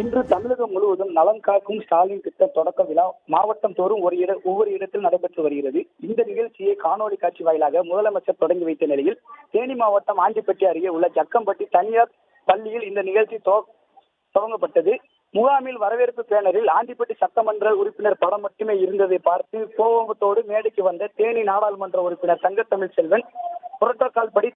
இன்று தமிழகம் முழுவதும் நலன் காக்கும் ஸ்டாலின் திட்ட தொடக்க விழா மாவட்டம் தோறும் ஒரு இட ஒவ்வொரு இடத்தில் நடைபெற்று வருகிறது. இந்த நிகழ்ச்சியை காணொலி காட்சி வாயிலாக முதலமைச்சர் தொடங்கி வைத்த நிலையில் தேனி மாவட்டம் ஆண்டிப்பட்டி அருகே உள்ள ஜக்கம்பட்டி தனியார் பள்ளியில் இந்த நிகழ்ச்சி துவங்கப்பட்டது. முகாமில் வரவேற்பு பேனரில் ஆண்டிப்பட்டி சட்டமன்ற உறுப்பினர் படம் மட்டுமே இருந்ததை பார்த்து கோபத்தோடு மேடைக்கு வந்த தேனி நாடாளுமன்ற உறுப்பினர் தங்கத்தமிழ் செல்வன் புரோட்டோகால் படி